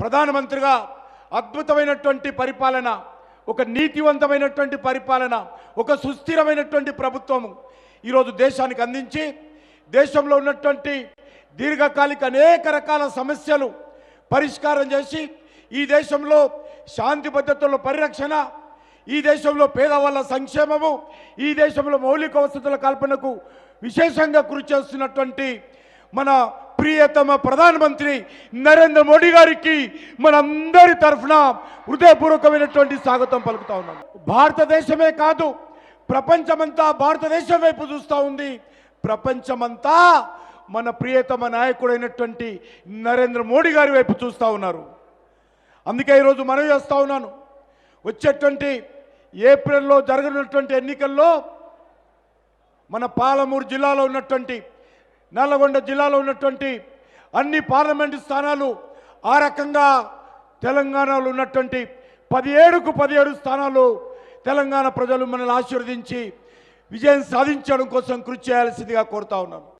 ప్రధానమంత్రిగా అద్భుతమైనటువంటి పరిపాలన ఒక నీతివంతమైనటువంటి పరిపాలన ఒక సుస్థిరమైనటువంటి ప్రభుత్వము ఈరోజు దేశానికి అందించి దేశంలో ఉన్నటువంటి దీర్ఘకాలిక అనేక రకాల సమస్యలు పరిష్కారం చేసి ఈ దేశంలో శాంతి భద్రతల పరిరక్షణ ఈ దేశంలో పేదవాళ్ళ సంక్షేమము ఈ దేశంలో మౌలిక వసతుల కల్పనకు విశేషంగా కృషి చేస్తున్నటువంటి మన ప్రియతమ ప్రధానమంత్రి నరేంద్ర మోడీ గారికి మనందరి తరఫున హృదయపూర్వకమైనటువంటి స్వాగతం పలుకుతా ఉన్నాం భారతదేశమే కాదు ప్రపంచమంతా భారతదేశం వైపు చూస్తూ ఉంది. ప్రపంచమంతా మన ప్రియతమ నాయకుడైనటువంటి నరేంద్ర మోడీ గారి వైపు చూస్తూ ఉన్నారు. అందుకే ఈరోజు మనవి చేస్తూ ఉన్నాను. వచ్చేటువంటి ఏప్రిల్లో జరగనున్నటువంటి ఎన్నికల్లో మన పాలమూరు జిల్లాలో ఉన్నటువంటి నల్లగొండ జిల్లాలో ఉన్నటువంటి అన్ని పార్లమెంటు స్థానాలు ఆ రకంగా తెలంగాణలో ఉన్నటువంటి పదిహేడుకు పదిహేడు స్థానాలు తెలంగాణ ప్రజలు మనల్ని ఆశీర్వదించి విజయం సాధించడం కోసం కృషి చేయాల్సిందిగా కోరుతా ఉన్నాను